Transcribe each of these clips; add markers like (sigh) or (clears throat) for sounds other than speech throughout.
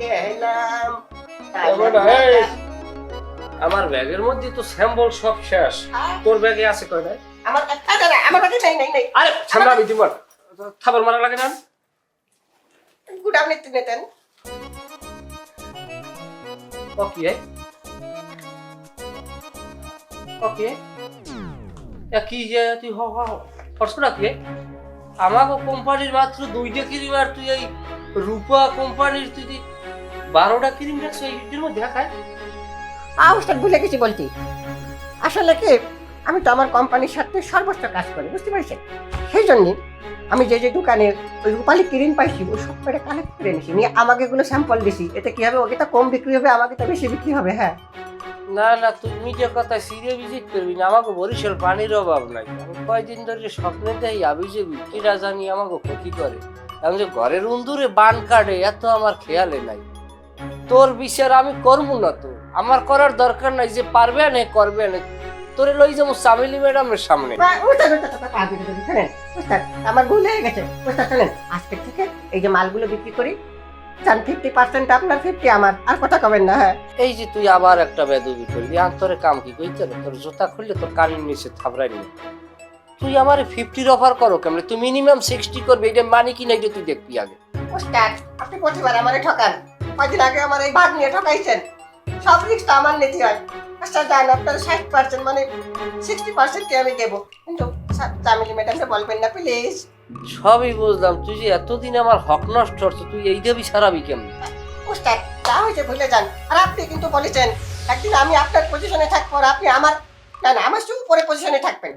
গেলাম। আমার ব্যাগের মধ্যে তো স্যাম্বল সব শেষ। তোর ব্যাগে আছে কয়টা আমার আরে না, আমার কাছে নাই নাই নাই। আরে থাবার মারা লাগে না। গুডাম নিতে নিতেন ওকে। ওকে। কি যে তুই হ হ। না আমাকে কোম্পানির মাত্র দুইটা ক্রিম আর তুই এই রূপা কোম্পানির তুই বারোটা ক্রিম রাখছো এইটির মধ্যে দেখায়। আউস্টার ভুলে গেছি বলছি। আসলে কি, আমি তো আমার কোম্পানির সাথে সর্বোচ্চ কাজ করি, বুঝতে পারছেন? সেই জন্যে আমি যে যে দোকানে ওই রূপালি ক্রিম পাইছি ওই সব করে কালেক্ট করে নিছি নিয়ে আমাকে এগুলো স্যাম্পল দিছি, এতে কি হবে ওকে তো কম বিক্রি হবে, আমাকে তো বেশি বিক্রি হবে হ্যাঁ? না না, তুমি যে কথা সিরিয়ে ভিজিট করবি না, আমাকে বরিশাল পানির অভাব নাই। আমি কয়দিন ধরে স্বপ্নে দেই আবি যে বিক্রিরা জানি আমাকে ক্ষতি করে। আমি যে ঘরের উন্দুরে বান কাটে, এত আমার খেয়ালে নাই। তোর বিচার আমি করব না তো। আমার করার দরকার নাই যে পারবে না, করবে না। তোরে লই যাব সামিলি ম্যাডামের সামনে। আমার ভুল হয়ে গেছে। আজকে থেকে এই যে মালগুলো বিক্রি করি চান ফিফটি পার্সেন্ট আপনার ফিফটি আমার। আর কথা কবেন না হ্যাঁ। এই যে তুই আবার একটা বেদবি করলি আর তোর কাম কি কইতে? তোর জুতা খুললে তোর কানের নিচে থাবড়াই নি তুই আমার ফিফটির অফার করো কেমন? তুই মিনিমাম সিক্সটি করবি এটা মানে কি না এটা তুই দেখবি আগে। ওস্তাদ আপনি প্রতিবার আমারে ঠকান। কয়দিন আগে আমার এই ভাগ নিয়ে ঠকাইছেন সব রিক্সটা আমার নিতে হয়। ওস্তাদ জান আপনার ষাট পার্সেন্ট মানে সিক্সটি পার্সেন্ট আমি দেবো? কিন্তু চামিলি ম্যাডামকে বলবেন না প্লিজ সবই বুঝলাম তুই যে এতদিন আমার হক নষ্ট করছ তুই এই দেবি সারাবি কেমন? ওস্তাদ যা হয়েছে ভুলে যান। আর আপনি কিন্তু বলেছেন একদিন আমি আপনার পজিশনে থাকব আর আপনি আমার না না আমার চেয়ে উপরে পজিশনে থাকবেন।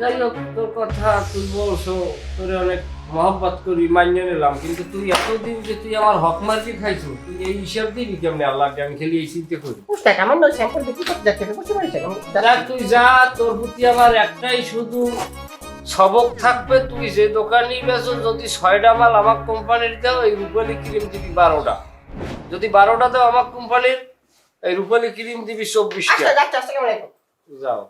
যাই হোক তোর কথা তুই বলছো তোরে অনেক মহব্বত করি মানিয়ে নিলাম। কিন্তু তুই এতদিন যে তুই আমার হক মার্কে খাইছো তুই এই হিসাব দিবি কেমনি? আল্লাহকে আমি খালি এই চিন্তা করি। ওস্তাদ আমার নয় স্যাম্পল বিক্রি করতে যাচ্ছে বুঝতে পারছেন? তুই যা তোর প্রতি আমার একটাই শুধু সবক থাকবে তুই যে দোকানি বেছো যদি ছয়টা মাল আমার কোম্পানির দাও এই রূপালি ক্রিম দিবি বারোটা। যদি বারোটা দাও আমার কোম্পানির এই রূপালি ক্রিম দিবি চব্বিশটা। আচ্ছা যাও।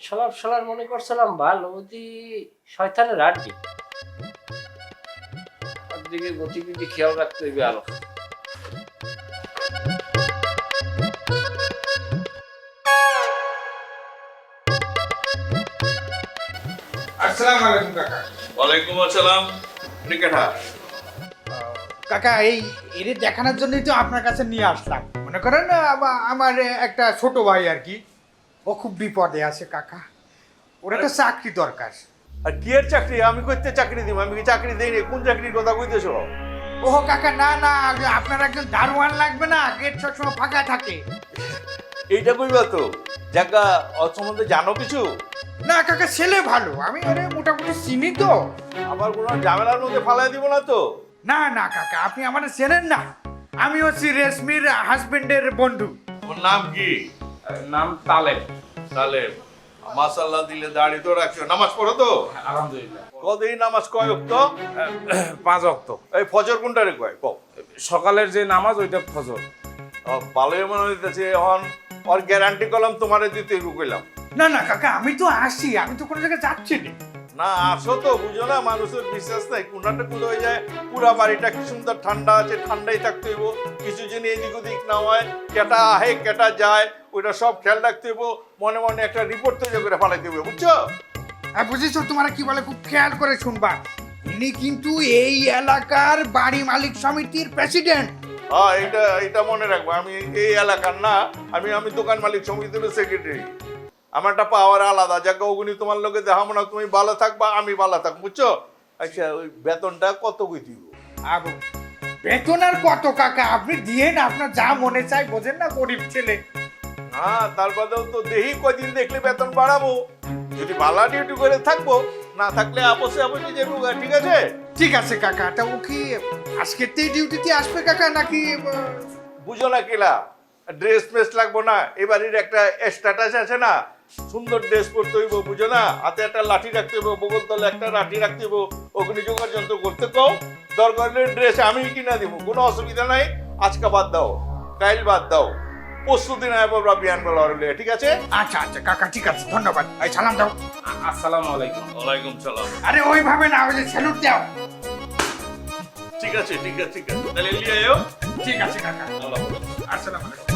সবার সবার মনে করছিলাম ভালো অতি শয়তানের আড্ডি দিকে গতিবিধি খেয়াল রাখতে হইবে আরও আসসালামু আলাইকুম কাকা। ওয়ালাইকুম আসসালাম। ক্রিকেটার কাকা? এই এর দেখানোর জন্যই তো আপনার কাছে নিয়ে আসলাম। মনে করেন আমার একটা ছোট ভাই আর কি ও খুব বিপদে আছে কাকা। ওর একটা চাকরি দরকার। আর কি এর চাকরি? আমি করতে চাকরি দিব আমি কি চাকরি দেইনি কোন চাকরির কথা কইতেছো? ওহ কাকা না না আপনার একজন দারোয়ান লাগবে না গেট সবসময় ফাঁকা থাকে। এইটা কইবা তো? জায়গা ওর সম্বন্ধে জানো কিছু? না কাকা ছেলে ভালো। আমি ওরে মোটামুটি চিনি তো। আবার কোনো ঝামেলার মধ্যে ফালাই দিব না তো? না না কাকা আপনি আমার চেনেন না। আমি হচ্ছি রেশমির হাজবেন্ডের বন্ধু। ওর নাম কি? নাম তালেব। তাহলে মাসাল্লাহ দিলে দাড়ি তো রাখছো। নামাজ পড়ো তো? আলহামদুলিল্লাহ। কদিন নামাজ কয় তো (clears throat) পাঁচ অক্ত। এই ফজর কোনটা রে কয়? কও সকালের যে নামাজ ওইটা ফজর। ভালোই মনে হইতেছে। এখন ওর গ্যারান্টি করলাম তোমারে দিতে কইলাম। না না কাকা আমি তো আসি আমি তো কোনো জায়গায় যাচ্ছি না। না আসো তো বুঝো না মানুষের বিশ্বাস নাই। কোনটা কুলো হয়ে যায় পুরা বাড়িটা কি সুন্দর ঠান্ডা আছে ঠান্ডাই থাকতে হইব। কিছু জিনিস এদিক ওদিক না হয় কেটা আহে কেটা যায় ওইটা সব খেয়াল রাখতে হইব। মনে মনে একটা রিপোর্ট তৈরি করে ফালাইতে হইব বুঝছ? আর বুঝেছ তোমার কি বলে খুব খেয়াল করে শুনবা। ইনি কিন্তু এই এলাকার বাড়ি মালিক সমিতির প্রেসিডেন্ট হ্যাঁ এটা এটা মনে রাখব আমি এই এলাকার না আমি আমি দোকান মালিক সমিতির সেক্রেটারি আমার একটা পাওয়ার আলাদা। যাকে ওগুনি তোমার লোকে দেখাবো না তুমি ভালো থাকবা আমি ভালো থাক বুঝছ? আচ্ছা ওই বেতনটা কত কই দিব? আবু বেতন আর কত কাকা? আপনি দিয়ে না আপনার যা মনে চাই বোঝেন না গরিব ছেলে। হ্যাঁ তারপরেও তো দেহি কদিন দেখলে বেতন বাড়াবো। যদি ভালো ডিউটি করে থাকব না থাকলে আপসে আপসে যে রুগা ঠিক আছে? ঠিক আছে কাকা তা ও কি আজকের ডিউটিতে আসবে কাকা নাকি বুঝো না কিলা ড্রেস ফ্রেস লাগবো না এবারের একটা স্ট্যাটাস আছে না সুন্দর ড্রেস পরতে হইব বুঝো না? হাতে একটা লাঠি রাখতে হইব বগল তলে একটা লাঠি রাখতে হইব অগ্নি যোগার যন্ত্র করতে কও দরকার ড্রেস আমি কিনা দিব কোনো অসুবিধা নাই আজকে বাদ দাও কাইল বাদ দাও প্রস্তুতি নেয় পাবরা বিয়ান বেলা হলে ঠিক আছে? আচ্ছা আচ্ছা কাকা ঠিক আছে ধন্যবাদ। এই সালাম দাও। আসসালামু আলাইকুম। ওয়ালাইকুম সালাম। আরে ওইভাবে না ওই যে স্যালুট দাও। ঠিক আছে ঠিক আছে ঠিক আছে। তাহলে লিয়ে আয়ো। ঠিক আছে কাকা। আসসালামু আলাইকুম।